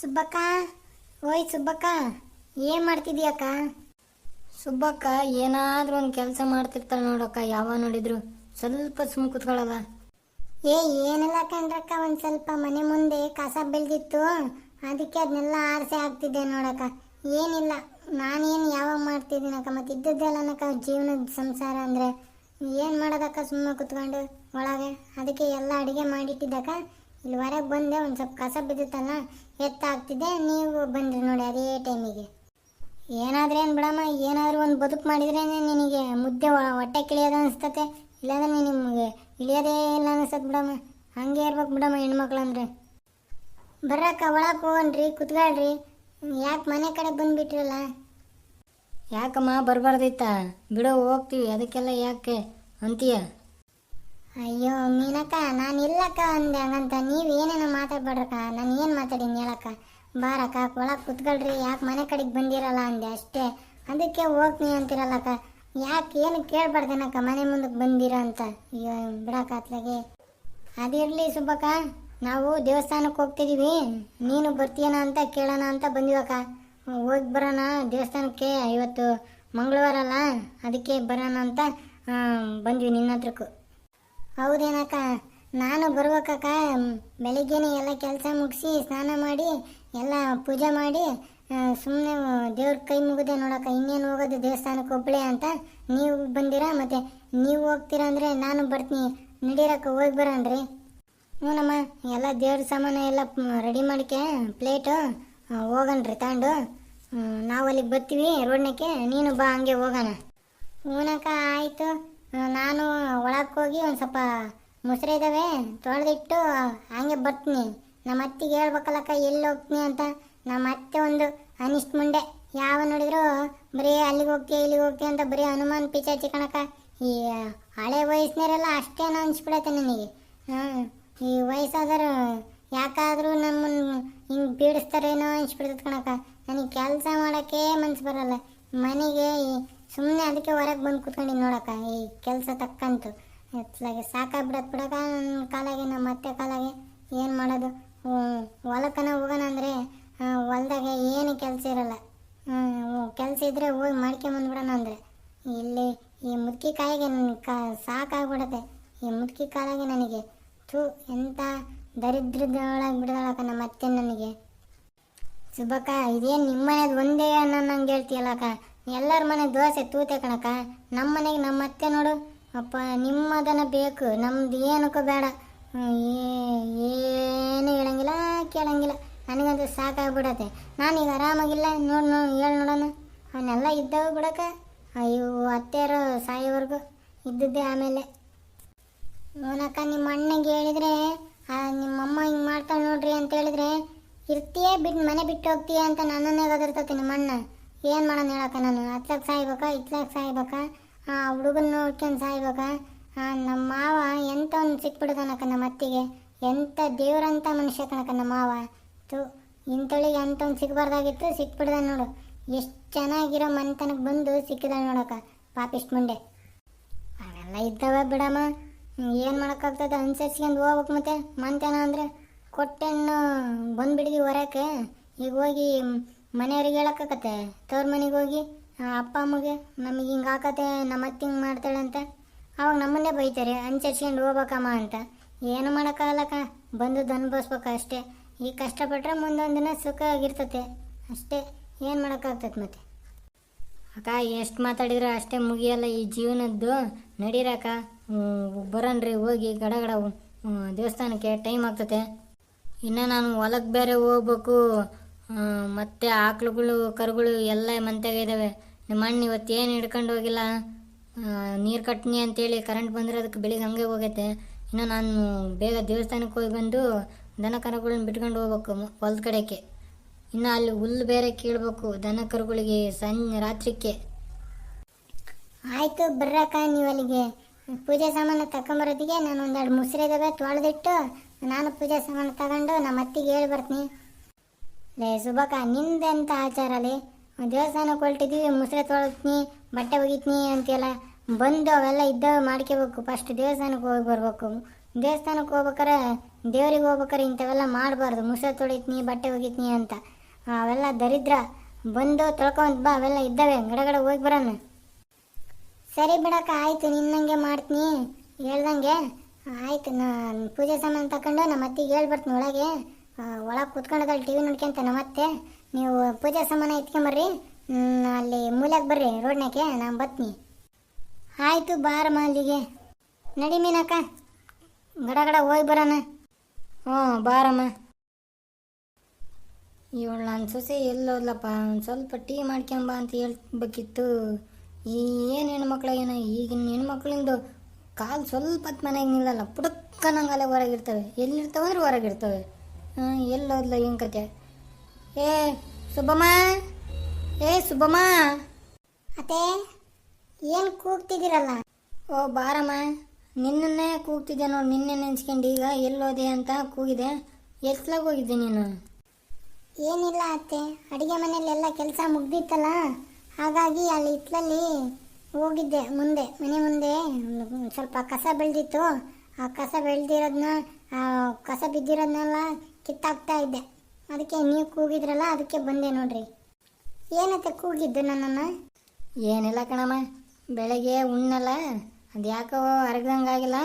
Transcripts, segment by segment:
ಸುಬ್ಬಕ್ಕ. ಓಯ್ ಸುಬ್ಬಕ್ಕ ಏನ್ ಮಾಡ್ತಿದ್ಯಕ್ಕ? ಸುಬ್ಬಕ್ಕ ಏನಾದ್ರೂ ಒಂದು ಕೆಲಸ ಮಾಡ್ತಿರ್ತಾಳೆ ನೋಡಕ್ಕ ಯಾವ ನೋಡಿದ್ರು. ಸ್ವಲ್ಪ ಸುಮ್ ಕುತ್ಕೊಳ್ಳಲ್ಲ ಏ ಏನೆಲ್ಲ ಕಂಡ್ರಕ್ಕ ಒಂದ್ ಸ್ವಲ್ಪ ಮನೆ ಮುಂದೆ ಕಸ ಬೆಳ್ದಿತ್ತು. ಅದಕ್ಕೆ ಅದನ್ನೆಲ್ಲ ಆರಿಸಿ ಹಾಕ್ತಿದ್ದೆ ನೋಡಕ್ಕ. ಏನಿಲ್ಲ ನಾನೇನು ಯಾವಾಗ ಮಾಡ್ತಿದ್ದೀನಕ್ಕ ಮತ್ತೆ ಇದ್ದದ್ದೆಲ್ಲನಕ್ಕ ಜೀವನದ ಸಂಸಾರ ಅಂದ್ರೆ. ಏನ್ ಮಾಡೋದಕ್ಕ ಸುಮ್ಮನೆ ಕುತ್ಕೊಂಡು ಒಳಗೆ? ಅದಕ್ಕೆ ಎಲ್ಲ ಅಡಿಗೆ ಮಾಡಿಟ್ಟಿದ್ದಕ್ಕ? ಇಲ್ಲಿ ಹೊರಗೆ ಬಂದೆ, ಒಂದು ಸ್ವಲ್ಪ ಕಸ ಬಿದ್ದಿತ್ತಲ್ಲ ಎತ್ತಾಗ್ತಿದ್ದೆ ನೀವು ಬಂದ್ರಿ ನೋಡಿ ಅದೇ ಟೈಮಿಗೆ. ಏನಾದ್ರೇನು ಬಿಡಮ್ಮ, ಏನಾದರೂ ಒಂದು ಬದುಕು ಮಾಡಿದ್ರೆ ನಿನಗೆ ಮುದ್ದೆ ಹೊಟ್ಟೆ ಕಿಳಿಯೋದು ಅನಿಸ್ತತೆ. ಇಲ್ಲಾಂದ್ರೆ ನಿಮಗೆ ಇಳಿಯೋದೇ ಇಲ್ಲ ಅನಿಸ್ತದೆ ಬಿಡಮ್ಮ. ಹಂಗೆ ಇರ್ಬೇಕು ಬಿಡಮ್ಮ ಹೆಣ್ಮಕ್ಳು ಅಂದ್ರೆ ಬರ್ರಕ್ಕ ಒಳಗೆ ಹೋಗ್ರಿ, ಕುತ್ಕೊಳ್ರಿ. ಯಾಕೆ ಮನೆ ಕಡೆ ಬಂದುಬಿಟ್ರಲ್ಲ? ಯಾಕಮ್ಮ, ಬರಬಾರ್ದಿತ್ತ? ಬಿಡೋ, ಹೋಗ್ತೀವಿ. ಅದಕ್ಕೆಲ್ಲ ಯಾಕೆ? ಅಂತೀಯ? ಅಯ್ಯೋ, ಮೀನಕ್ಕ ನಾನು ಇಲ್ಲಕ್ಕ ಅಂದೆ ಹಂಗಂತ. ನೀವು ಏನೇನು ಮಾತಾಡ್ಬೇಡ್ರಕ್ಕ. ನಾನು ಏನು ಮಾತಾಡೀನಿ ಹೇಳಕ್ಕ? ಬಾರಕ್ಕ, ಒಳಗೆ ಕುತ್ಕೊಳ್ರಿ. ಯಾಕೆ ಮನೆ ಕಡೆಗೆ ಬಂದಿರಲ್ಲ ಅಂದೆ ಅಷ್ಟೇ. ಅದಕ್ಕೆ ಹೋಗ್ತೀನಿ ಅಂತಿರಲ್ಲಕ್ಕ. ಯಾಕೆ ಏನು ಕೇಳ್ಬಾರ್ದೇನಕ್ಕ ಮನೆ ಮುಂದಕ್ಕೆ ಬಂದಿರ ಅಂತ? ಅಯ್ಯೋ, ಬಿಡಕ್ಕ ಅದಿರಲಿ ಸುಬ್ಬಕ್ಕ, ನಾವು ದೇವಸ್ಥಾನಕ್ಕೆ ಹೋಗ್ತಿದ್ದೀವಿ ನೀನು ಬರ್ತೀಯನ ಅಂತ ಕೇಳೋಣ ಅಂತ ಬಂದಿವಕ್ಕ. ಹೋಗಿ ಬರೋಣ, ದೇವಸ್ಥಾನಕ್ಕೆ ಇವತ್ತು ಮಂಗಳವಾರ ಅಲ್ಲ ಅದಕ್ಕೆ ಬರೋಣ ಅಂತ ಬಂದ್ವಿ ನಿನ್ನ ಹತ್ರಕ್ಕೂ ಹೌದೇನಕ್ಕ? ನಾನು ಬರ್ಬೇಕಕ್ಕ. ಬೆಳಿಗ್ಗೆನೆ ಎಲ್ಲ ಕೆಲಸ ಮುಗಿಸಿ ಸ್ನಾನ ಮಾಡಿ, ಎಲ್ಲ ಪೂಜೆ ಮಾಡಿ ಸುಮ್ಮನೆ ದೇವ್ರ ಕೈ ಮುಗಿದೆ ನೋಡಕ್ಕ, ಇನ್ನೇನು ಹೋಗೋದು ದೇವಸ್ಥಾನಕ್ಕೆ ಒಬ್ಬಳೆ ಅಂತ ನೀವು ಬಂದಿರಾ, ಮತ್ತೆ ನೀವು ಹೋಗ್ತೀರಾ ಅಂದರೆ ನಾನು ಬರ್ತೀನಿ. ನಡೀರಕ್ಕ, ಹೋಗಿ ಬರೋಣ್ರಿ. ಹ್ಞೂನಮ್ಮ ಎಲ್ಲ ದೇವ್ರ ಸಾಮಾನು ಎಲ್ಲ ರೆಡಿ ಮಾಡಿಕೆ ಪ್ಲೇಟು ಹೋಗಣ್ರಿ, ತಗೊಂಡು. ನಾವು ಅಲ್ಲಿಗೆ ಬರ್ತೀವಿ ರೋಡ್ನಕ್ಕೆ, ನೀನು ಬಾ, ಹಂಗೆ ಹೋಗೋಣ. ಹ್ಞೂನಕ್ಕ ಆಯಿತು. ನಾನು ಒಳಕ್ಕೆ ಹೋಗಿ ಒಂದು ಸ್ವಲ್ಪ ಮೊಸರು ಇದ್ದಾವೆ ತೊಳೆದಿಟ್ಟು ಹಂಗೆ ಬರ್ತೀನಿ. ನಮ್ಮ ಅತ್ತಿಗೆ ಹೇಳ್ಬೇಕಲ್ಲಕ್ಕ, ಎಲ್ಲಿ ಹೋಗ್ತೀನಿ ಅಂತ? ನಮ್ಮ ಅತ್ತೆ ಒಂದು ಅನಿಷ್ಟ ಮುಂಡೆ. ಯಾವ ನೋಡಿದ್ರು ಬರೀ ಅಲ್ಲಿಗೆ ಹೋಗ್ತೀಯ, ಇಲ್ಲಿಗೆ ಹೋಗ್ತೀಯ ಅಂತ ಬರೀ ಹನುಮಾನ್ ಪಿಚಾ ಚಿಕ್ಕಣಕ್ಕ ಈ ಹಳೆ ವಯಸ್ಸಿನವರೆಲ್ಲ ಅಷ್ಟೇನೋ ಅನಿಸ್ಬಿಡತ್ತೆ ನನಗೆ. ಈ ವಯಸ್ಸಾದರೂ ಯಾಕಾದರೂ ನಮ್ಮನ್ನು ಹಿಂಗೆ ಬೀಡಿಸ್ತಾರೇನೋ ಅನಿಸ್ಬಿಡ್ತದೆ ಕಣಕ್ಕ. ನನಗೆ ಕೆಲಸ ಮಾಡೋಕ್ಕೆ ಮನ್ಸು ಬರಲ್ಲ. ಮನೆಗೆ ಸುಮ್ಮನೆ ಅದಕ್ಕೆ ಹೊರಗೆ ಬಂದು ಕೂತ್ಕೊಂಡಿನಿ ನೋಡಕ್ಕ, ಈ ಕೆಲಸ ತಕ್ಕಂತು. ಎತ್ತಲಾಗೆ ಸಾಕಾಗ್ಬಿಡತ್ತೆ ಬಿಡಕ್ಕ ನನ್ನ ಕಾಲಾಗೆ ನಮ್ಮ ಅತ್ತೆ ಕಾಲಾಗೆ. ಏನು ಮಾಡೋದು? ಹೊಲಕ್ಕನ ಹೋಗೋಣ ಅಂದರೆ ಹೊಲ್ದಾಗೆ ಏನು ಕೆಲಸ ಇರಲ್ಲ. ಕೆಲಸ ಇದ್ದರೆ ಹೋಗಿ ಮಾಡ್ಕೊಂಬಂದ್ಬಿಡೋಣ ಅಂದರೆ. ಇಲ್ಲಿ ಈ ಮುದುಕಿ ಕಾಯಿಗೆ ನನ್ನ ಕಾ, ಸಾಕಾಗ್ಬಿಡತ್ತೆ. ಈ ಮುದುಕಿ ಕಾಲಾಗೆ ನನಗೆ ಥೂ ಎಂಥ ದರಿದ್ರದೊಳಗೆ ಬಿಡ್ದಾಳಕ್ಕ ನಮ್ಮ ಅತ್ತೆ ನನಗೆ. ಸುಬ್ಬಕ್ಕ, ಇದೇನು ನಿಮ್ಮನೇದು ಒಂದೇ ಒಂದೇ ನಂಗೆ ಹೇಳ್ತೀಯಲ್ಲಕ್ಕ? ಎಲ್ಲರ ಮನೆ ದೋಸೆ ತೂತೆ ಕಣಕ್ಕ. ನಮ್ಮ ಮನೆಗೆ ನಮ್ಮ ಅತ್ತೆ ನೋಡು. ಅಪ್ಪ, ನಿಮ್ಮದನ ಬೇಕು. ನಮ್ದು ಏನಕ್ಕೂ ಬೇಡ. ಏನು ಹೇಳಂಗಿಲ್ಲ, ಕೇಳಂಗಿಲ್ಲ. ನನಗಂತೂ ಸಾಕಾಗ್ಬಿಡತ್ತೆ. ನಾನೀಗ ಆರಾಮಾಗಿಲ್ಲ. ನೋಡು, ನೋಡಿ, ಹೇಳಿ ನೋಡೋಣ ಅವನ್ನೆಲ್ಲ ಇದ್ದಾವೆ ಬಿಡಕ ಅಯ್ಯೋ, ಅತ್ತೆಯರು ಸಾಯೋವರೆಗೂ. ಇದ್ದದ್ದೇ ಆಮೇಲೆ. ಇವನಕ್ಕ ನಿಮ್ಮ ಅಣ್ಣಗೆ ಹೇಳಿದ್ರೆ ನಿಮ್ಮಮ್ಮ ಹಿಂಗೆ ಮಾಡ್ತಾಳೆ ನೋಡ್ರಿ ಅಂತ ಹೇಳಿದ್ರೆ ಇರ್ತೀಯ ಬಿಟ್ಟು ಮನೆ ಬಿಟ್ಟು ಹೋಗ್ತೀಯ ಅಂತ ನನ್ನನ್ನೇ ಗದರ್ತತೆ ನಿಮ್ಮ ಅಣ್ಣ ಏನು ಮಾಡೋಣ ಹೇಳಕ್ಕ ನಾನು? ಸಾಯ್ಬೇಕಾ? ಇತ್ಲಾಗ ಸಾಯ್ಬೇಕ? ಆ ಹುಡುಗನ ನೋಡ್ಕೊಂಡು ಸಾಯ್ಬೇಕಾ? ಆ, ನಮ್ಮ ಮಾವ ಎಂತ ಒಂದು ಸಿಕ್ಬಿಡ್ತಾನಕ್ಕ ನಮ್ಮ ಅತ್ತಿಗೆ? ಎಂಥ ದೇವ್ರಂಥ ಮನುಷ್ಯ ಕಣಕ್ಕ ನಮ್ಮ ಮಾವ? ತು ಇಂಥಳಿಗೆ ಎಂಥ ಒಂದು ಸಿಗಬಾರ್ದಾಗಿತ್ತು ಸಿಕ್ಬಿಡ್ದ ನೋಡು. ಎಷ್ಟು ಚೆನ್ನಾಗಿರೋ ಮನೆತನಕ್ಕೆ ಬಂದು ಸಿಕ್ಕಿದ ನೋಡಕ್ಕ ಪಾಪಿಷ್ಟು ಮುಂಡೆ ಅವೆಲ್ಲ ಇದ್ದಾವೆ ಬಿಡಮ್ಮ. ಏನು ಮಾಡೋಕ್ಕಾಗ್ತದೆ? ಅನುಸರಿಸ್ಕೊಂಡು ಹೋಗ್ಬೇಕು ಮತ್ತೆ ಮನೆತನ ಅಂದರೆ. ಕೊಟ್ಟೆಣ್ಣು ಬಂದುಬಿಡಿದ್ವಿ ಹೊರಕ್ಕೆ. ಈಗ ಹೋಗಿ ಮನೆಯವ್ರಿಗೆ ಹೇಳಕ್ಕಾಗತ್ತೆ. ತವ್ರ ಮನೆಗೆ ಹೋಗಿ ಅಪ್ಪ ಅಮ್ಮಗೆ ನಮಗೆ ಹಿಂಗೆ ಹಾಕತ್ತೆ ನಮ್ಮ ಅತ್ತೆ ಹಿಂಗೆ ಮಾಡ್ತಾಳೆ ಅಂತ. ಅವಾಗ ನಮ್ಮನ್ನೇ ಬೈತಾರೆ ಹಂಚರ್ಸ್ಕೊಂಡು ಹೋಗ್ಬೇಕಮ್ಮ ಅಂತ. ಏನು ಮಾಡೋಕ್ಕಾಗಲ್ಲಕ್ಕ ಬಂದದ್ದು ಅನುಭವಿಸ್ಬೇಕು ಅಷ್ಟೇ. ಈಗ ಕಷ್ಟಪಟ್ಟರೆ ಮುಂದೊಂದು ದಿನ ಸುಖ ಆಗಿರ್ತತೆ. ಅಷ್ಟೇ, ಏನು ಮಾಡೋಕ್ಕಾಗ್ತದೆ ಮತ್ತೆ? ಅಕ್ಕ, ಎಷ್ಟು ಮಾತಾಡಿದ್ರೆ ಅಷ್ಟೇ ಮುಗಿಯಲ್ಲ ಈ ಜೀವನದ್ದು. ನಡೀರಕ್ಕ ಬರೋಣ್ರಿ, ಹೋಗಿ ಗಡಗಡ ಗಡ ದೇವಸ್ಥಾನಕ್ಕೆ ಟೈಮ್ ಆಗ್ತತೆ. ಇನ್ನು ನಾನು ಹೊಲಕ್ಕೆ ಬೇರೆ ಹೋಗ್ಬೇಕು. ಮತ್ತೆ ಆಕಳುಗಳು, ಕರುಗಳು ಎಲ್ಲ ಮಂತ್ಯಾಗ ಇದ್ದಾವೆ ನಿಮ್ಮ ಅಣ್ಣ ಇವತ್ತು ಏನು ಹಿಡ್ಕೊಂಡು ಹೋಗಿಲ್ಲ? ನೀರು ಕಟ್ನಿ ಅಂತೇಳಿ ಕರೆಂಟ್ ಬಂದರೆ ಅದಕ್ಕೆ ಬೆಳಿಗ್ಗೆ ಹಂಗೆ ಹೋಗೈತೆ. ಇನ್ನು ನಾನು ಬೇಗ ದೇವಸ್ಥಾನಕ್ಕೆ ಹೋಗಿ ಬಂದು ದನ ಕರುಗಳನ್ನ ಬಿಟ್ಕೊಂಡು ಹೋಗ್ಬೇಕು ಹೊಲದ ಕಡೆಗೆ. ಇನ್ನು ಅಲ್ಲಿ ಹುಲ್ಲು ಬೇರೆ ಕೀಳ್ಬೇಕು ದನ ಕರುಗಳಿಗೆ ಸಂಜೆ ರಾತ್ರಿಕ್ಕೆ ಆಯಿತು ಬರ್ರಕ್ಕ ನೀವು ಅಲ್ಲಿಗೆ. ಪೂಜೆ ಸಾಮಾನು ತಗೊಂಬರೋದಿಗೆ ನಾನು ಒಂದೆರಡು ಮುಸ್ರೆ ತೊಳೆದಿಟ್ಟು ನಾನು ಪೂಜೆ ಸಾಮಾನು ತಗೊಂಡು ನಮ್ಮ ಅತ್ತಿಗೆ ಹೇಳಿ ಬರ್ತೀನಿ ಲೇ ಸುಬಕ ನಿಂದೆಂತ ಆಚಾರ ಲೇ? ದೇವಸ್ಥಾನಕ್ಕೆ ಹೊರಟಿದ್ವಿ, ಮುಸ್ರೆ ತೊಳತ್ನಿ ಬಟ್ಟೆ ಒಗಿತ್ನಿ ಅಂತೆಲ್ಲ. ಬಂದು ಅವೆಲ್ಲ ಇದ್ದಾವೆ ಮಾಡ್ಕೋಬೇಕು ಫಸ್ಟ್ ದೇವಸ್ಥಾನಕ್ಕೆ ಹೋಗಿ ಬರ್ಬೇಕು. ದೇವಸ್ಥಾನಕ್ಕೆ ಹೋಗ್ಬೇಕಾರೆ, ದೇವ್ರಿಗೆ ಹೋಗ್ಬೇಕಾರೆ ಇಂಥವೆಲ್ಲ ಮಾಡಬಾರ್ದು. ಮುಸ್ರೆ ತೊಳಿತ್ನಿ ಬಟ್ಟೆ ಒಗಿತ್ನಿ ಅಂತ. ಅವೆಲ್ಲ ದರಿದ್ರ. ಬಂದು ತೊಳ್ಕೊಂತ ಬಾ, ಅವೆಲ್ಲ ಇದ್ದಾವೆ. ಗಡಗಡ ಹೋಗಿ ಬರೋಣ. ಸರಿ ಬಿಡಕ್ಕ, ಆಯ್ತು, ನಿನ್ನಂಗೆ ಮಾಡ್ತೀನಿ. ಹೇಳ್ದಂಗೆ? ಆಯ್ತು ನಾನು ಪೂಜೆ ಸಾಮಾನು ತಗೊಂಡು ನಮ್ಮ ಅತ್ತಿಗೆ ಹೇಳಿ ಬರ್ತೀನಿ ಒಳಗೆ. ಒಳಗೆ ಕುತ್ಕೊಂಡದಲ್ಲಿ ಟಿ ವಿ ನೋಡ್ಕೊಂತ ಮತ್ತೆ ನೀವು ಪೂಜಾ ಸಾಮಾನು ಎತ್ಕೊಂಬರ್ರಿ ಹ್ಮ್, ಅಲ್ಲಿ ಮೂಲೆಗೆ ಬರ್ರಿ ರೋಡ್ನಾಗೆ ನಾನು ಬರ್ತೀನಿ ಆಯಿತು ಬಾರಮ್ಮ ಅಲ್ಲಿಗೆ ನಡಿ ಮೀನಕ್ಕ. ಗಡ ಗಡ ಹೋಗಿ ಬರೋಣ. ಹ್ಞೂ ಬಾರಮ್ಮ. ಇವಳು ನನ್ನ ಸೊಸೆ ಎಲ್ಲೋದ್ಲಪ್ಪ ಒಂದು ಸ್ವಲ್ಪ ಟೀ ಮಾಡ್ಕೊಂಬ ಅಂತ ಹೇಳ್ಬೇಕಿತ್ತು. ಏನು ಹೆಣ್ಮಕ್ಳು ಏನೋ ಈಗಿನ ಹೆಣ್ಮಕ್ಳಿಂದು ಕಾಲು ಸ್ವಲ್ಪ ಹೊತ್ತು ಮನೆಗೆ ನಿಲ್ಲಲ್ಲ. ಪುಡಕ್ಕನಂಗಲ್ಲೇ ಹೊರಗಿರ್ತವೆ ಎಲ್ಲಿರ್ತವೆ ಅಂದ್ರೆ ಹೊರಗಿರ್ತವೆ ಹಾಂ ಎಲ್ಲೋದ್ಲ ಹಿಂಗೆ ಕತೆ? ಏ ಸುಬ್ಬಮ್ಮ ಏ ಸುಬ್ಬಮ್ಮ. ಅತ್ತೆ ಏನು ಕೂಗ್ತಿದ್ದೀರಲ್ಲ? ಓ ಬಾರಮ್ಮ. ನಿನ್ನನ್ನೇ ಕೂಗ್ತಿದ್ದೆ ನೋಡಿ ನಿನ್ನೆ ನೆನ್ಸ್ಕೊಂಡು ಈಗ ಎಲ್ಲೋದೆ ಅಂತ ಕೂಗಿದೆ. ಎತ್ಲಾಗ ಹೋಗಿದ್ದೆ ನೀನು? ಏನಿಲ್ಲ ಅತ್ತೆ ಅಡುಗೆ ಮನೆಯಲ್ಲೆಲ್ಲ ಕೆಲಸ ಮುಗ್ದಿತ್ತಲ್ಲ? ಹಾಗಾಗಿ ಅಲ್ಲಿ ಇತ್ಲಲ್ಲಿ ಹೋಗಿದ್ದೆ ಮುಂದೆ ಮನೆ ಮುಂದೆ. ಸ್ವಲ್ಪ ಕಸ ಬೆಳೆದಿತ್ತು. ಆ ಕಸ ಬೆಳೆದಿರೋದನ್ನ ಆ ಕಸ ಬಿದ್ದಿರೋದನ್ನೆಲ್ಲ ಕಿತ್ತಾಕ್ತಾ ಇದ್ದೆ ಅದಕ್ಕೆ ನೀವು ಕೂಗಿದ್ರಲ್ಲ, ಅದಕ್ಕೆ ಬಂದೆ ನೋಡ್ರಿ. ಏನತ್ತೆ ಕೂಗಿದ್ದು ನನ್ನನ್ನು? ಏನಿಲ್ಲ ಕಣಮ್ಮ, ಬೆಳಗ್ಗೆ ಉಣ್ಣಲ್ಲ, ಅದು ಯಾಕೋ ಅರಗಂಗಾಗಿಲ್ಲ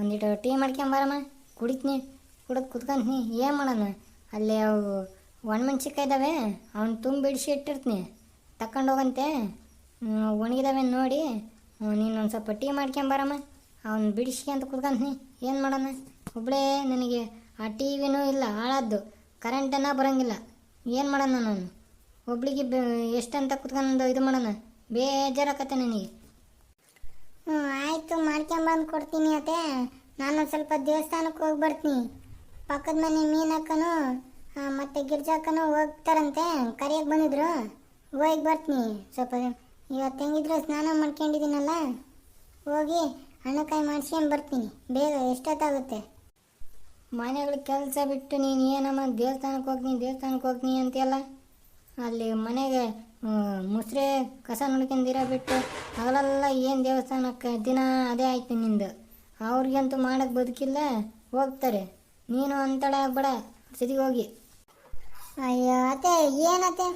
ಒಂದಿಟ್ಟು ಟೀ ಮಾಡ್ಕೊಂಬಾರಮ್ಮ, ಕುಡಿತೀನಿ, ಕುಡಿದು ಕುತ್ಕೊಂತೀನಿ, ಏನು ಮಾಡೋಣ? ಅಲ್ಲಿ ಅವು ಒಣಮೆಣ್ಸಿಕಾಯಿ ಇದ್ದಾವೆ ಅವ್ನು ತುಂಬ ಬಿಡಿಸಿ ಇಟ್ಟಿರ್ತೀನಿ. ತಕೊಂಡು ಹೋಗಂತೆ. ಒಣಗಿದಾವೆ ನೋಡಿ. ನೀನು ಒಂದು ಸ್ವಲ್ಪ ಟೀ ಮಾಡ್ಕೊಂಬಾರಮ್ಮ. ಅವ್ನು ಬಿಡಿಸಿ ಅಂತ ಕುತ್ಕೊಂತೀನಿ. ಏನು ಮಾಡೋಣ? ಒಬ್ಬಳೇ ನನಗೆ ಆ ಟಿ ವಿನೂ ಇಲ್ಲ, ಹಾಳಾದ್ದು. ಕರೆಂಟನ್ನ ಬರೋಂಗಿಲ್ಲ. ಏನು ಮಾಡೋಣ ನಾನು? ಒಬ್ಳಿಗೆ ಎಷ್ಟಂತ ಕುತ್ಕೊಂಡು ಇದು ಮಾಡೋಣ? ಬೇಜಾರಾಕತ್ತೆ ನನಗೆ. ಹ್ಞೂ, ಆಯಿತು, ಮಾಡ್ಕೊಂಬಂದು ಕೊಡ್ತೀನಿ ಅತ್ತೆ. ನಾನು ಸ್ವಲ್ಪ ದೇವಸ್ಥಾನಕ್ಕೆ ಹೋಗಿ ಬರ್ತೀನಿ. ಪಕ್ಕದ ಮನೆ ಮೀನಕ್ಕನು ಮತ್ತು ಗಿರ್ಜಾಕನು ಹೋಗ್ತಾರಂತೆ. ಕರೆಯಕ್ಕೆ ಬಂದಿದ್ರು. ಹೋಗಿ ಬರ್ತೀನಿ. ಸ್ವಲ್ಪ ಇವತ್ತು ಹೆಂಗಿದ್ರು ಸ್ನಾನ ಮಾಡ್ಕೊಂಡಿದ್ದೀನಲ್ಲ? ಹೋಗಿ ಹಣ್ಣುಕಾಯಿ ಮಾಡಿಸ್ಕೊಂಡು ಬರ್ತೀನಿ. ಬೇಗ ಎಷ್ಟೊತ್ತಾಗುತ್ತೆ? ಮನೆಗಳ ಕೆಲಸ ಬಿಟ್ಟು ನೀನು ಏನಮ್ಮ ದೇವಸ್ಥಾನಕ್ಕೆ ಹೋಗ್ತೀನಿ ದೇವಸ್ಥಾನಕ್ಕೆ ಹೋಗ್ತೀನಿ ಅಂತೆಲ್ಲ ಅಲ್ಲಿ ಮನೆಗೆ ಮುಸ್ರೆ ಕಸ ನೋಡ್ಕೊಂಡಿರ ಬಿಟ್ಟು ಹಗಲೆಲ್ಲ ಏನು ದೇವಸ್ಥಾನಕ್ಕೆ? ದಿನ ಅದೇ ಆಯ್ತು ನಿಂದು. ಅವ್ರಿಗಂತೂ ಮಾಡೋಕ್ಕೆ ಬದುಕಿಲ್ಲ, ಹೋಗ್ತಾರೆ. ನೀನು ಅಂತಳ ಆಗ್ಬೇಡ, ಸಿಟಿಗೆ ಹೋಗಿ. ಅಯ್ಯೋ, ಅತ್ತೆ, ಏನತ್ತೆ?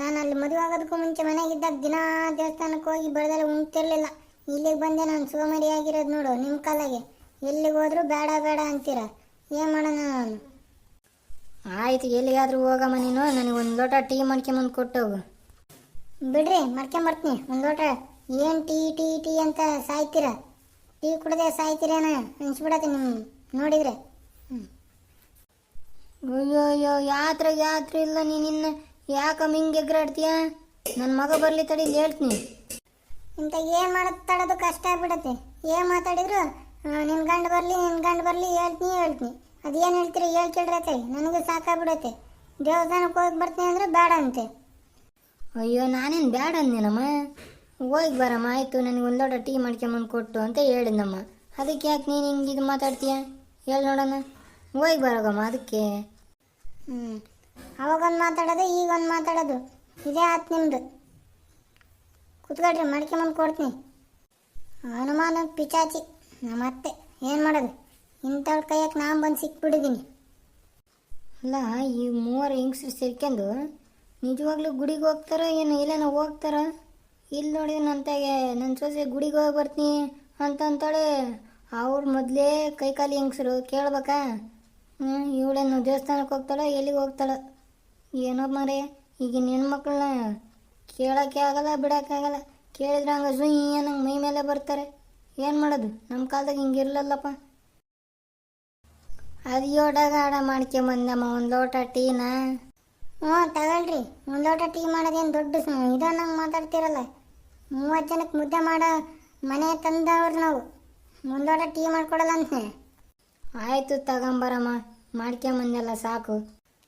ನಾನು ಅಲ್ಲಿ ಮದುವೆ ಆಗೋದಕ್ಕೂ ಮುಂಚೆ ಮನೆಗಿದ್ದಾಗ ದಿನ ದೇವಸ್ಥಾನಕ್ಕೆ ಹೋಗಿ ಬೆಳೆದಲ್ಲ ಉಣ್ತಿರ್ಲಿಲ್ಲ. ಇಲ್ಲಿಗೆ ಬಂದೆ ನಾನು ಸೋಮಾರಿ ಆಗಿರೋದು ನೋಡು ನಿಮ್ಮ ಕಾಲಾಗೆ. ಎಲ್ಲಿಗೆ ಹೋದರೂ ಬೇಡ ಬೇಡ ಅಂತೀರ. ಏನು ಮಾಡೋಣ? ಆಯ್ತು, ಎಲ್ಲಿಗಾದ್ರೂ ಹೋಗಮ್ಮ ನೀನು. ನನಗೆ ಒಂದು ಲೋಟ ಟೀ ಮಾಡ್ಕೊಂಬಂದು ಕೊಟ್ಟೋಗು ಬಿಡ್ರಿ ಮಾಡ್ಕೊಂಬರ್ತೀನಿ ಒಂದು ಲೋಟ. ಏನು ಟೀ ಟೀ ಟೀ ಅಂತ ಸಾಯ್ತೀರ? ಟೀ ಕುಡದೆ ಸಾಯ್ತೀರೇನ? ಅನ್ಸ್ಬಿಡತ್ತೆ ನಿಮ್ ನೋಡಿದ್ರೆ. ಅಯ್ಯೋ ಅಯ್ಯೋ ಯಾತ್ರ ಯಾತ್ರ ಇಲ್ಲ ನೀನಿನ್ನ ಯಾಕಮ್ಮ ಹಿಂಗೆ ಎಗ್ರಾಡ್ತೀಯ? ನನ್ನ ಮಗ ಬರಲಿ ತಡಿ, ಹೇಳ್ತೀನಿ. ಇಂಥ ಏನು ಮಾಡೋದು ತಡೋದು ಕಷ್ಟ ಆಗ್ಬಿಡತ್ತೆ. ಏನ್ ಮಾತಾಡಿದ್ರು? ನಿನ್ನ ಗಂಡು ಬರಲಿ ನಿನ್ನ ಗಂಡ ಬರಲಿ ಹೇಳ್ತೀನಿ ಹೇಳ್ತೀನಿ. ಅದೇನು ಹೇಳ್ತೀರಿ ಹೇಳಿ ಕೇಳ್ರತ್ತೆ ನನಗೂ ಸಾಕಾಗ್ಬಿಡತ್ತೆ. ದೇವಸ್ಥಾನಕ್ಕೆ ಹೋಗಿ ಬರ್ತೀನಿ ಅಂದರೆ ಬೇಡ ಅಂತೆ. ಅಯ್ಯೋ ನಾನೇನು ಬೇಡ ಅಂದೇನಮ್ಮ? ಹೋಗಿ ಬರಮ್ಮ ಆಯಿತು ನನಗೆ ಒಂದು ಲೋಟ ಟೀ ಮಾಡ್ಕೊಂಬಂದು ಕೊಟ್ಟು ಅಂತ ಹೇಳಿದ್ನಮ್ಮ. ಅದಕ್ಕೆ ಯಾಕೆ ನೀನು ಹಿಂಗೆ ಇದು ಮಾತಾಡ್ತೀಯ? ಹೇಳಿ ನೋಡೋಣ. ಹೋಗಿ ಬರೋಗಮ್ಮ ಅದಕ್ಕೆ. ಹ್ಞೂ ಅವಾಗೊಂದು ಮಾತಾಡೋದು ಈಗ ಒಂದು ಮಾತಾಡೋದು. ಇದೇ ಆತು ನಿಮ್ಮದು ಕುತ್ಕೊಳ್ರಿ ಮಾಡ್ಕೊಂಬಂದು ಕೊಡ್ತೀನಿ. ಹನುಮಾನ ಪಿಚಾಚಿ. ನಮ್ಮ ಅತ್ತೆ ಏನು ಮಾಡೋದು? ಇಂಥವ್ರ ಕೈಯಕ್ಕೆ ನಾನು ಬಂದು ಸಿಕ್ಬಿಟ್ಟಿದ್ದೀನಿ ಅಲ್ಲ, ಈ ಮೂವರು ಹೆಂಗಸ್ರು ಸೇರ್ಕೊಂಡು ನಿಜವಾಗ್ಲೂ ಗುಡಿಗೆ ಹೋಗ್ತಾರೋ ಏನು ಇಲ್ಲೇನೋ ಹೋಗ್ತಾರೋ? ಇಲ್ಲಿ ನೋಡಿ ನನ್ನ ತಾಗೆ ನನ್ನ ಸೊಸೆ ಗುಡಿಗೆ ಹೋಗಿ ಬರ್ತೀನಿ ಅಂತ ಅಂತಾಳೆ. ಅವ್ರು ಮೊದಲೇ ಕೈಕಾಲಿ ಹೆಂಗಸರು ಕೇಳ್ಬೇಕಾ? ಹ್ಞೂ ಇವಳೇನು ದೇವಸ್ಥಾನಕ್ಕೆ ಹೋಗ್ತಾಳೆ, ಎಲ್ಲಿಗೆ ಹೋಗ್ತಾಳೆ? ಏನೋ ಮರೆ ಈಗಿನ ಹೆಣ್ಮಕ್ಳನ್ನ ಕೇಳೋಕ್ಕೆ ಆಗಲ್ಲ ಬಿಡೋಕ್ಕಾಗಲ್ಲ ಕೇಳಿದ್ರೆ ಹಂಗೆ ಸುಯ್ ನಂಗೆ ಮೈ ಮೇಲೆ ಬರ್ತಾರೆ. ಏನು ಮಾಡೋದು? ನಮ್ಮ ಕಾಲದಾಗ ಹಿಂಗಿರಲಲ್ಲಪ್ಪ ಅದು ಯೋಡಾಗ ಆಡ ಮಾಡ್ಕೊಂಬಂದಮ್ಮ ಒಂದು ಲೋಟ ಟೀನ ಹ್ಞೂ, ತಗೊಳ್ರಿ. ಒಂದು ಲೋಟ ಟೀ ಮಾಡೋದೇನು ದೊಡ್ಡ ಇದನ್ನಂಗೆ ಮಾತಾಡ್ತಿರಲ್ಲ. ಮೂವತ್ತು ಜನಕ್ಕೆ ಮುದ್ದೆ ಮಾಡೋ ಮನೆ ತಂದವ್ರು ನಾವು. ಒಂದು ಲೋಟ ಟೀ ಮಾಡ್ಕೊಡಲ್ಲ ಅಂತ ಆಯಿತು ತಗೊಂಬರಮ್ಮ ಮಾಡ್ಕೊಂಬಂದಲ್ಲ ಸಾಕು.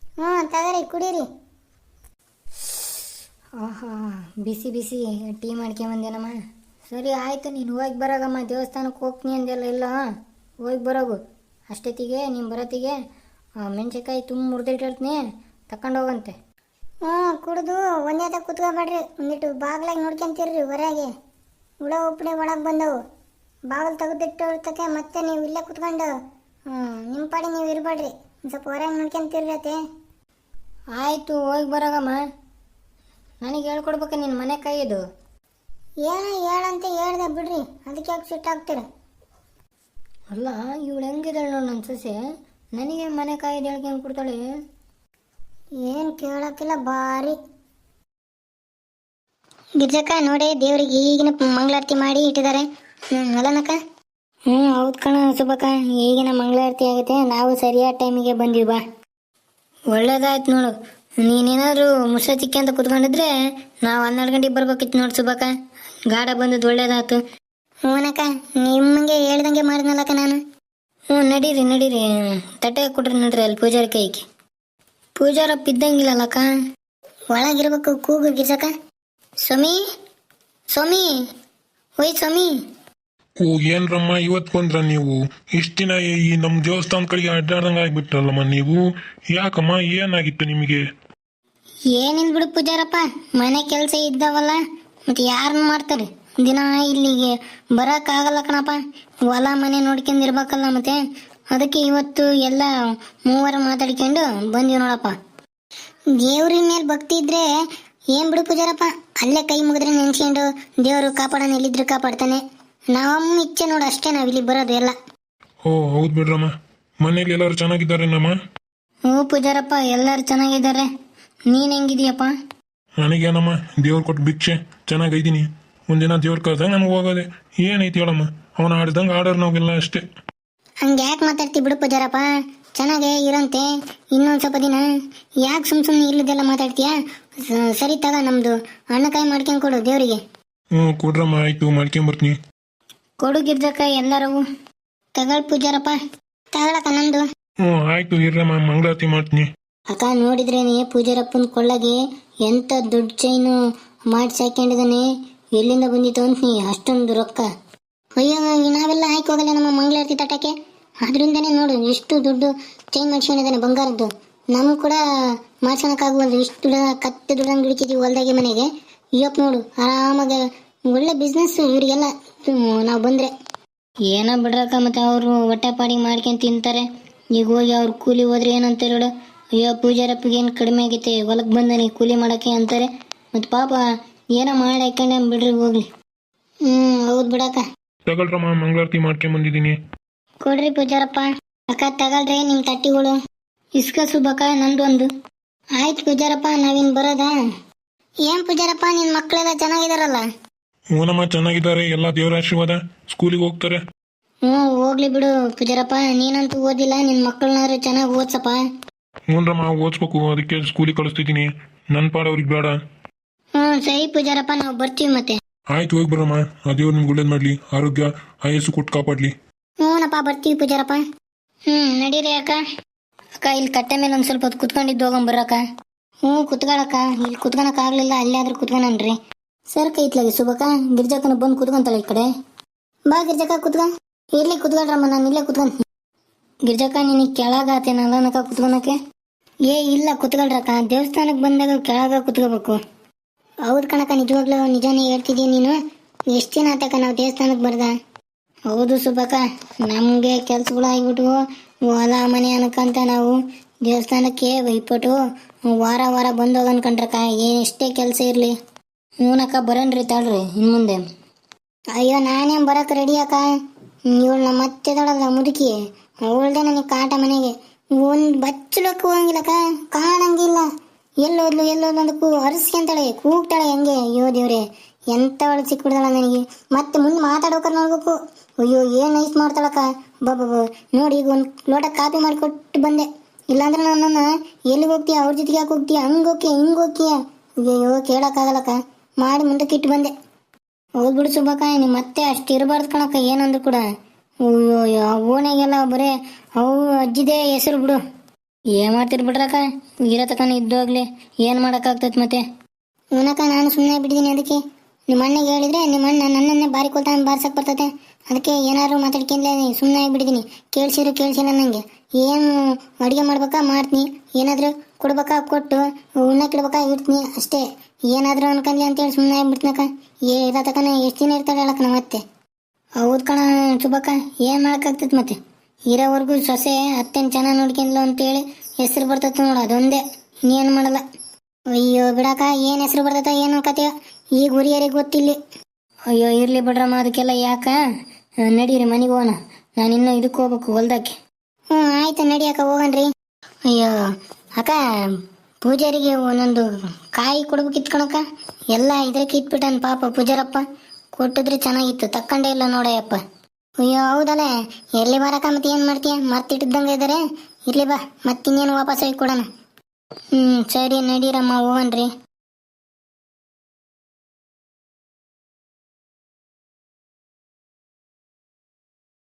ಹ್ಞೂ, ತಗೊಳ್ರಿ, ಕುಡೀರಿ. ಆಹಾ, ಬಿಸಿ ಬಿಸಿ ಟೀ ಮಾಡ್ಕೊಂಬಂದೇನಮ್ಮ ಸರಿ ಆಯಿತು ನೀನು ಹೋಗಿ ಬರೋಗಮ್ಮ ದೇವಸ್ಥಾನಕ್ಕೆ ಹೋಗ್ತೀನಿ ಅಂದೆಲ್ಲ ಇಲ್ಲ? ಹೋಗಿ ಬರೋಗು. ಅಷ್ಟೊತ್ತಿಗೆ ನೀನು ಬರೋತ್ತಿಗೆ ಮೆಣಸಿನ್ಕಾಯಿ ತುಂಬ ಮುರಿದಿಟ್ಟಿರ್ತೀನಿ ತಕೊಂಡು ಹೋಗಂತೆ. ಹ್ಞೂ ಕುಡಿದು ಒಂದೇ ಕುತ್ಕೋಬೇಡ್ರಿ. ಒಂದಿಟ್ಟು ಬಾಗ್ಲಾಗ ನೋಡ್ಕೊಂತೀರ್ರಿ ಹೊರಗೆ ಹುಳ ಉಪ್ಪಣೆ ಒಳಗೆ ಬಂದವು. ಬಾಗಿಲು ತೆಗೆದಿಟ್ಟಿರ್ತಕ್ಕೆ ಮತ್ತೆ ನೀವು ಇಲ್ಲೇ ಕುತ್ಕೊಂಡು ಹ್ಞೂ ನಿಮ್ಮ ಪಾಡಿ ನೀವು ಇರಬೇಡ್ರಿ. ಒಂದು ಸ್ವಲ್ಪ ಹೊರಗೆ ನೋಡ್ಕೊಂತಿರತ್ತೆ ಆಯಿತು ಹೋಗಿ ಬರೋಗಮ್ಮ. ನನಗೆ ಹೇಳ್ಕೊಡ್ಬೇಕು ನಿನ್ನ ಮನೆ ಕೈದು ಏನೋ ಹೇಳಂತ ಹೇಳ್ದೆ ಬಿಡ್ರಿ. ಅದಕ್ಕೆ ಯಾಕೆ ಸಿಟ್ಟಾಗ್ತೀರ ಅಲ್ಲ ಇವಳು ಹೆಂಗಿದ್ದಾಳೆ ನೋಡಿ ನನ್ನ ಸೊಸೆ? ನನಗೆ ಮನೆ ಕಾಯ್ದು ಹೇಳ್ಕೊಂಡು ಕೊಡ್ತಾಳೆ ಏನು ಕೇಳೋಕ್ಕಿಲ್ಲ ಭಾರಿ ಗಿರ್ಜಕ್ಕ ನೋಡಿ ದೇವ್ರಿಗೆ ಈಗಿನ ಮಂಗಳಾರತಿ ಮಾಡಿ ಇಟ್ಟಿದ್ದಾರೆ. ಹ್ಞೂ ಅಲ್ಲನಕ್ಕ? ಹ್ಞೂ ಹೌದು ಕಣ ಸುಬಕ್ಕ ಈಗಿನ ಮಂಗಳಾರತಿ ಆಗುತ್ತೆ ನಾವು ಸರಿಯಾದ ಟೈಮಿಗೆ ಬಂದ್ವಿ ಬಾ. ಒಳ್ಳೇದಾಯ್ತು ನೋಡು. ನೀನೇನಾದರೂ ಮುಸ ಚಿಕ್ಕಿ ಅಂತ ಕುತ್ಕೊಂಡಿದ್ರೆ ನಾವು ಹನ್ನೆರಡು ಗಂಟೆಗೆ ಬರ್ಬೇಕಿತ್ತು ನೋಡು ಸುಬಕ್ಕ ಗಾಡ ಬಂದದ್ದು ಒಳ್ಳೇದಾಯ್ತು ಹ್ಞೂನಕ್ಕ ನಿಮಗೆ ಹೇಳ್ದಂಗೆ ಮಾಡಿದ್ನಲ್ಲಕ್ಕ ನಾನು. ಹ್ಞೂ ನಡೀರಿ ನಡೀರಿ. ತಟ್ಟೆ ಕೊಡ್ರಿ ನಡ್ರಿ ಅಲ್ಲಿ ಪೂಜಾರಿ ಕೈಗೆ. ಪೂಜಾರಪ್ಪ ಇದ್ದಂಗಿಲ್ಲಲ್ಲಕ್ಕ? ಒಳಗಿರ್ಬೇಕು ಕೂಗು ಗಿರ್ಜಕ್ಕ. ಸ್ವಾಮಿ ಸ್ವಾಮಿ ಓಯ್ ಸ್ವಾಮಿ. ಓ ಏನ್ರಮ್ಮ ಇವತ್ ಬಂದ್ರ ನೀವು? ಇಷ್ಟ ದಿನ ಈ ನಮ್ ದೇವಸ್ಥಾನ ಕಡೆಗೆ ಅಡ್ಡಾಡ್ದಂಗ ಆಗ್ಬಿಟ್ರಲ್ಲಮ್ಮ ನೀವು? ಯಾಕಮ್ಮ ಏನಾಗಿತ್ತು ನಿಮಗೆ? ಏನಿಲ್ಲ ಬಿಡು ಪೂಜಾರಪ್ಪ ಮನೆ ಕೆಲಸ ಇದ್ದಾವಲ್ಲ. ಮತ್ತೆ ಯಾರನ್ನ ಮಾಡ್ತಾರೆ? ದಿನ ಇಲ್ಲಿಗೆ ಬರೋಕ್ಕಾಗಲ್ಲ ಕಣಪ್ಪ. ಹೊಲ ಮನೆ ನೋಡ್ಕೊಂಡಿರ್ಬೇಕಲ್ಲ ಮತ್ತೆ. ಅದಕ್ಕೆ ಇವತ್ತು ಎಲ್ಲ ಮೂವರು ಮಾತಾಡ್ಕೊಂಡು ಬಂದ್ವಿ ನೋಡಪ್ಪ. ದೇವ್ರ ಮೇಲೆ ಭಕ್ತಿ ಇದ್ರೆ ಏನ್ ಬಿಡು ಪೂಜಾರಪ್ಪ. ಅಲ್ಲೇ ಕೈ ಮುಗಿದ್ರೆ ನೆನ್ಸ್ಕೊಂಡು ದೇವರು ಕಾಪಾಡೋಣ ಎಲ್ಲಿದ್ರು ಕಾಪಾಡ್ತಾನೆ. ನಮ್ಮ ಇಚ್ಛೆ ನೋಡು ಅಷ್ಟೇ ನಾವ್ ಇಲ್ಲಿ ಬರೋದು ಎಲ್ಲ. ಓ ಹೌದ್ ಬಿಡ್ರಮ್ಮ. ಮನೇಲಿ ಎಲ್ಲರೂ ಚೆನ್ನಾಗಿದ್ದಾರೆ ಹ್ಞೂ ಪೂಜಾರಪ್ಪ ಎಲ್ಲರೂ ಚೆನ್ನಾಗಿದ್ದಾರೆ. ನೀನ್ ಹೆಂಗಿದೀಯಪ್ಪ? ನನಗೇನಮ್ಮ ದೇವ್ರು ಕೊಟ್ಟು ಭಿಕ್ಷೆ ಚೆನ್ನಾಗೈದೀನಿ ಒಂದಿನ ದೇವ್ರ ಕಳ್ದಾಗ ನನಗೆ ಹೋಗೋದೆ. ಏನೈತಿ ಹೇಳಮ್ಮ ಅವನ ಆಡ್ದಂಗೆ ಆಡೋರು ನಾವೆಲ್ಲ ಅಷ್ಟೇ. ಹಂಗೆ ಯಾಕೆ ಮಾತಾಡ್ತಿ ಬಿಡು ಪೂಜಾರಪ್ಪ. ಚೆನ್ನಾಗೆ ಇರಂತೆ ಇನ್ನೊಂದು ಸ್ವಲ್ಪ ದಿನ. ಯಾಕೆ ಸುಮ್ ಸುಮ್ಮನೆ ಇಲ್ಲದೆಲ್ಲ ಮಾತಾಡ್ತೀಯ? ಸರಿ ತಗ ನಮ್ದು. ಹಣ್ಣಕಾಯಿ ಮಾಡ್ಕೊಂಡು ಕೊಡು ದೇವರಿಗೆ. ಹ್ಞೂ ಕೊಡ್ರಮ್ಮ ಆಯ್ತು ಮಾಡ್ಕೊಂಬರ್ತೀನಿ ಕೊಡು ಗಿರ್ಜಕ್ಕ ಎಲ್ಲರೂ ತಗೊಳ್ ಪೂಜಾರಪ್ಪ. ತಗೊಳಕ ನಂದು ಹ್ಞೂ ಆಯ್ತು ಇರ್ರಮ್ಮ ಮಂಗಳಾರತಿ ಮಾಡ್ತೀನಿ. ಅಕ್ಕ ನೋಡಿದ್ರೇನೆ ಪೂಜಾರಪ್ಪನ ಕೊಳ್ಳಗೆ ಎಂತ ದುಡ್ಡು ಚೈನು ಮಾಡಿಸಿ ಹಾಕೊಂಡಿದ್ದಾನೆ ಎಲ್ಲಿಂದ ಬಂದಿತ್ತು ನೀ ಅಷ್ಟೊಂದು ರೊಕ್ಕ. ಅಯ್ಯೋ, ನಾವೆಲ್ಲ ಹಾಕಿ ಹೋಗಲ್ಲ ನಮ್ಮ ಮಂಗಳಾರತಿ ತಟಕ್ಕೆ ಅದರಿಂದನೇ ನೋಡು, ಎಷ್ಟು ದುಡ್ಡು ಚೈನ್ ಮಾಡಿಸ್ಕೊಂಡಿದ್ದಾನೆ ಬಂಗಾರದ್ದು. ನಮ್ಗೆ ಕೂಡ ಮಾಡ್ಸೋಣಕ್ಕಾಗುವಲ್ದು. ಇಷ್ಟು ದುಡ್ಡು ಕತ್ತೆ ದುಡ್ಡಂಗೆ ದುಡಿತಿದ್ವಿ ಹೊಲ್ದಾಗೆ ಮನೆಗೆ. ಇವತ್ತು ನೋಡು, ಆರಾಮಾಗಿ ಒಳ್ಳೆ ಬಿಸ್ನೆಸ್ ಇವರಿಗೆಲ್ಲ. ನಾವು ಬಂದರೆ. ಏನೋ ಬಿಡ್ರಕ್ಕ ಮತ್ತೆ ಅವರು ಹೊಟ್ಟೆ ಪಾಡಿಗೆ ಮಾಡ್ಕೊಂಡು ತಿಂತಾರೆ. ಈಗ ಹೋಗಿ ಅವ್ರು ಕೂಲಿ ಹೋದ್ರೆ ಏನಂತ ಹೇಳು. ಅಯ್ಯೋ ಪೂಜಾರಪ್ಪಗೆ ಏನು ಕಡಿಮೆ ಆಗೈತೆ? ಹೊಲಕ್ಕೆ ಬಂದನಿ ಕೂಲಿ ಮಾಡಕ್ಕೆ ಅಂತಾರೆ. ಮತ್ತು ಪಾಪ ಏನೋ ಮಾಡಿ ಹಾಕೊಂಡೆ ಬಿಡ್ರಿ ಹೋಗ್ಲಿ. ಹ್ಞೂ ಹೌದು ಬಿಡಕ್ಕ. ತಗೊಳ್ರಮ್ಮ ಮಂಗಳಾರತಿ ಮಾಡ್ಕೊಂಬಂದಿದ್ದೀನಿ ಕೊಡ್ರಿ ಪೂಜಾರಪ್ಪ. ಅಕ್ಕ ತಗೊಳ್ರಿ ನಿಮ್ಮ ತಟ್ಟಿಗಳು. ಇಸ್ಕ ಸುಬ್ಬಕ್ಕ ನಂದೊಂದು. ಆಯ್ತು ಪೂಜಾರಪ್ಪ ನಾವಿನ್ ಬರೋದಾ? ಏನ್ ಪೂಜಾರಪ್ಪ ನಿನ್ ಮಕ್ಕಳೆಲ್ಲ ಚೆನ್ನಾಗಿದಾರಲ್ಲ? ಹ್ಞೂನಮ್ಮ ಚೆನ್ನಾಗಿದ್ದಾರೆ. ಎಲ್ಲ ದೇವರ ಆಶೀರ್ವಾದ. ಸ್ಕೂಲಿಗೆ ಹೋಗ್ತಾರೆ. ಹ್ಞೂ ಹೋಗ್ಲಿ ಬಿಡು ಪೂಜಾರಪ್ಪ. ನೀನಂತೂ ಓದಿಲ್ಲ ನಿನ್ ಮಕ್ಕಳನ್ನಾರು ಚೆನ್ನಾಗಿ ಓದ್ಸಪ್ಪ. ಹ್ಞೂನ್ರಮ್ಮ ಓದಿಸ್ಬೇಕು ಅದಕ್ಕೆ ಸ್ಕೂಲಿಗೆ ಕಳಿಸ್ತಿದ್ದೀನಿ. ನನ್ನ ಪಾಡ ಅವ್ರಿಗೆ ಬೇಡ. ಹ್ಞೂ ಸರಿ ಪೂಜಾರಪ್ಪ ನಾವು ಬರ್ತೀವಿ ಮತ್ತೆ. ಆಯ್ತು ಹೋಗಿ ಬರಮ್ಮ. ಆ ದೇವ್ರು ನಿಮ್ಗೆ ಒಳ್ಳೇದು ಮಾಡಲಿ. ಆರೋಗ್ಯ ಆಯಸ್ಸು ಕೊಟ್ಟು ಕಾಪಾಡಲಿ. ಹ್ಞೂನಪ್ಪ ಬರ್ತೀವಿ ಪೂಜಾರಪ್ಪ. ಹ್ಞೂ ನಡೀರಿ ಅಕ್ಕ. ಅಕ್ಕ ಇಲ್ಲಿ ಕಟ್ಟೆ ಮೇಲೆ ಒಂದು ಸ್ವಲ್ಪ ಹೊತ್ತು ಕುತ್ಕೊಂಡಿದ್ದು ಹೋಗಂಬರ್ರಕ್ಕ ಹ್ಞೂ ಕುತ್ಕೊಳಕ್ಕ. ಇಲ್ಲಿ ಕುತ್ಕೊಳಕ್ ಅಲ್ಲೇ ಅಲ್ಲಾದ್ರೂ ಕುತ್ಕೊಳನ್ರಿ ಸರ್ ಕೈತ್ಲಾಗಿ ಸುಬಕ್ಕ ಗಿರ್ಜಕ್ಕನ ಬಂದು ಕುತ್ಕೊಂತಾಳೆ ಈ ಕಡೆ. ಬಾ ಗಿರ್ಜಕ್ಕ ಕುತ್ಕ. ಇರ್ಲಿ ಕುತ್ಕೊಳ್ರಮ್ಮ ನಾನು ಇಲ್ಲೇ ಕುತ್ಕೊಂತೀನಿ. ಗಿರ್ಜಕ್ಕ, ನಿನಗೆ ಕೆಳಗಾತೇನಲ್ಲ ಅನಕ ಕುತ್ಕೊಳಕ್ಕೆ? ಏ, ಇಲ್ಲ, ಕುತ್ಕೊಳ್ರಕ್ಕ. ದೇವಸ್ಥಾನಕ್ಕೆ ಬಂದಾಗ ಕೆಳಗ ಕುತ್ಕೋಬೇಕು. ಹೌದ್ ಕಣಕ ನಿಜವಾಗ್ಲೂ ನಿಜಾನೇ ಹೇಳ್ತಿದ್ದೀಯ ನೀನು? ಎಷ್ಟು ದಿನ ಆತಕ್ಕ ನಾವು ದೇವಸ್ಥಾನಕ್ಕೆ ಬರ್ದ? ಹೌದು ಸುಬ್ಬಕ್ಕ, ನಮಗೆ ಕೆಲ್ಸಗಳು ಆಗ್ಬಿಟ್ವು. ಹೊಲ, ಮನೆ ಅನ್ಕಂತ ನಾವು ದೇವಸ್ಥಾನಕ್ಕೆ ಬೈಪಟ್ಟು ವಾರ ವಾರ ಬಂದೋಗ ಅನ್ಕೊಂಡ್ರಕ್ಕ ಎಷ್ಟೇ ಕೆಲಸ ಇರಲಿ. ಹ್ಞೂನಕ್ಕ ಬರೋಣ್ರಿ ತಾಳ್ರಿ ಇನ್ನು ಮುಂದೆ. ಅಯ್ಯೋ, ನಾನೇನು ಬರಕ್ಕೆ ರೆಡಿ ಅಕ್ಕ ಇವಳು ನಮ್ಮ ಮತ್ತೆ ಮುದುಕಿ. ಅವಳ್ದೆ ನನಗೆ ಕಾಟ ಮನೆಗೆ. ಒಂದು ಬಚ್ಚಲಕ್ಕೆ ಹೋಗಂಗಿಲ್ಲಕ್ಕ ಕಾಣಂಗಿಲ್ಲ. ಎಲ್ಲೋದ್ಲು ಎಲ್ಲೋದ್ಲು ಅಂತ ಕೂ ಹರಿಸ್ಕೊಂತಾಳೆ ಕೂಗ್ತಾಳೆ ಹೆಂಗೆ. ಅಯ್ಯೋ ದೇವ್ರೆ ಎಂಥವಳು ಸಿಕ್ಬಿಡ್ತಾಳ ನನಗೆ. ಮತ್ತೆ ಮುಂದೆ ಮಾತಾಡೋಕ ನೋಡ್ಬೇಕು. ಅಯ್ಯೋ, ಏನು ಐಸ್ ಮಾಡ್ತಾಳಕ್ಕ. ಬಾಬಾ ನೋಡಿ, ಈಗ ಒಂದು ಲೋಟ ಕಾಪಿ ಮಾಡಿಕೊಟ್ಟು ಬಂದೆ. ಇಲ್ಲಾಂದ್ರೆ ನನ್ನನ್ನು ಎಲ್ಲಿಗೆ ಹೋಗ್ತೀಯ? ಅವ್ರ ಜೊತೆಗೆ ಯಾಕೆ ಹೋಗ್ತೀಯ? ಹಂಗೆ ಹೋಗ್ತೀಯ? ಹಿಂಗೆ ಹೋಗ್ತೀಯ? ಅಯ್ಯೋ ಕೇಳೋಕ್ಕಾಗಲ್ಲಕ್ಕ. ಮಾಡಿ ಮುಂದಕ್ಕೆ ಇಟ್ಟು ಬಂದೆ. ಹೋಗ್ಬಿಡು ಬಿಡು ಸುಬ್ಬಕ್ಕ ನೀವು ಮತ್ತೆ ಅಷ್ಟು ಇರಬಾರ್ದು ಕಣಕ್ಕ, ಏನಂದ್ರು ಕೂಡ. ಅಯ್ಯೋ ಓಣೆಗೆಲ್ಲ ಬರೇ ಅವು ಅಜ್ಜಿದೆ ಹೆಸರು ಬಿಡು. ಏನ್ ಮಾಡ್ತೀರಿ ಬಿಡ್ರಕ್ಕ? ಇರೋ ತಕನ ಇದ್ದೋಗ್ಲಿ ಏನ್ ಮಾಡಕ್ಕಾಗ್ತೈತೆ ಮತ್ತೆ? ಇವನಕ್ಕ ನಾನು ಸುಮ್ಮನೆ ಬಿಟ್ಟಿದ್ದೀನಿ ಅದಕ್ಕೆ. ನಿಮ್ಮ ಅಣ್ಣಗೆ ಹೇಳಿದ್ರೆ ನಿಮ್ಮ ಅಣ್ಣ ನನ್ನನ್ನೇ ಬಾರಿ ಕೊಲ್ತಾನೆ ಬಾರ್ಸಕ್ ಬರ್ತತೆ. ಅದಕ್ಕೆ ಏನಾದ್ರು ಮಾತಾಡ್ಕೊಂಡ್ಲೆ ಸುಮ್ಮನೆ ಆಗಿಬಿಟ್ಟಿದ್ದೀನಿ. ಕೇಳಿಸಿರು, ಕೇಳಿಸಿಲ್ಲ ನನಗೆ ಏನು ಅಡುಗೆ ಮಾಡ್ಬೇಕಾ? ಮಾಡ್ತೀನಿ. ಏನಾದರೂ ಕೊಡ್ಬೇಕಾ? ಕೊಟ್ಟು ಉಣ್ಣಕ್ಕಿಡ್ಬೇಕಾ ಇಡ್ತೀನಿ ಅಷ್ಟೇ. ಏನಾದರೂ ಅನ್ಕೊಂಡ್ಲಿ ಅಂತೇಳಿ ಸುಮ್ಮನೆ ಆಗ್ಬಿಡ್ತೀನಕ್ಕ. ಏ, ಇರೋ ತಕನ ಎಷ್ಟು ದಿನ ಇರ್ತಾಳೆ ಹೇಳಕ್ಕ ನಮ್ಮ ಮತ್ತೆ? ಹೌದು ಕಣ ಸುಬಕ್ಕ ಏನು ಮಾಡೋಕ್ಕಾಗ್ತೈತೆ ಮತ್ತೆ? ಇರೋವರೆಗೂ ಸೊಸೆ, ಅತ್ತೆನ್ ಚೆನ್ನಾಗಿ ನೋಡ್ಕೊಂಡ್ಲು ಅಂತೇಳಿ ಹೆಸರು ಬರ್ತೈತೆ ನೋಡು, ಅದೊಂದೇ. ಇನ್ನೇನು ಮಾಡಲ್ಲ. ಅಯ್ಯೋ ಬಿಡಕ ಏನು ಹೆಸರು ಬರ್ತೈತ ಏನು ಕತೆಯ. ಈಗ ಹುರಿಯರಿಗೆ ಗೊತ್ತಿಲ್ಲಿ. ಅಯ್ಯೋ, ಇರ್ಲಿ ಬಿಡ್ರಮ್ಮ, ಅದಕ್ಕೆಲ್ಲ ಯಾಕ? ನಡೀರಿ, ಮನೆಗೆ ಹೋಗೋಣ. ನಾನು ಇನ್ನೂ ಇದಕ್ಕೆ ಹೋಗ್ಬೇಕು ಹೊಲ್ದಕ್ಕೆ ಹ್ಞೂ, ಆಯ್ತು ನಡಿಯಕ್ಕ ಹೋಗನ್ರಿ. ಅಯ್ಯೋ, ಅಕ್ಕ, ಪೂಜಾರಿಗೆ ಒಂದೊಂದು ಕಾಯಿ ಕೊಡ್ಬೇಕು ಇತ್ಕೊಳಕ್ಕ ಎಲ್ಲ ಇದಕ್ಕೆ ಇಟ್ಬಿಟ್ಟನ್ ಪಾಪ ಪೂಜಾರಪ್ಪ. ಕೊಟ್ಟಿದ್ರೆ ಚೆನ್ನಾಗಿತ್ತು, ತಕ್ಕಂಡೇ ಇಲ್ಲ ನೋಡಯ್ಯಪ್ಪ. ಅಯ್ಯೋ, ಹೌದಲ್ಲ? ಎಲ್ಲಿ ಬರಕ ಮತ್ತೆ ಏನ್ ಮಾಡ್ತೀಯ? ಮರ್ತಿಟ್ಟಿದ್ದಂಗೆ ಇದಾರೆ? ಇರ್ಲಿ ಬಾ ಮತ್ತಿನ್ನೇನು ವಾಪಸ್ ಹೋಗಿ ಕೊಡೋಣ. ಹ್ಞೂ ಸರಿ ನಡೀರಮ್ಮ ಹೋಗಣ್ರಿ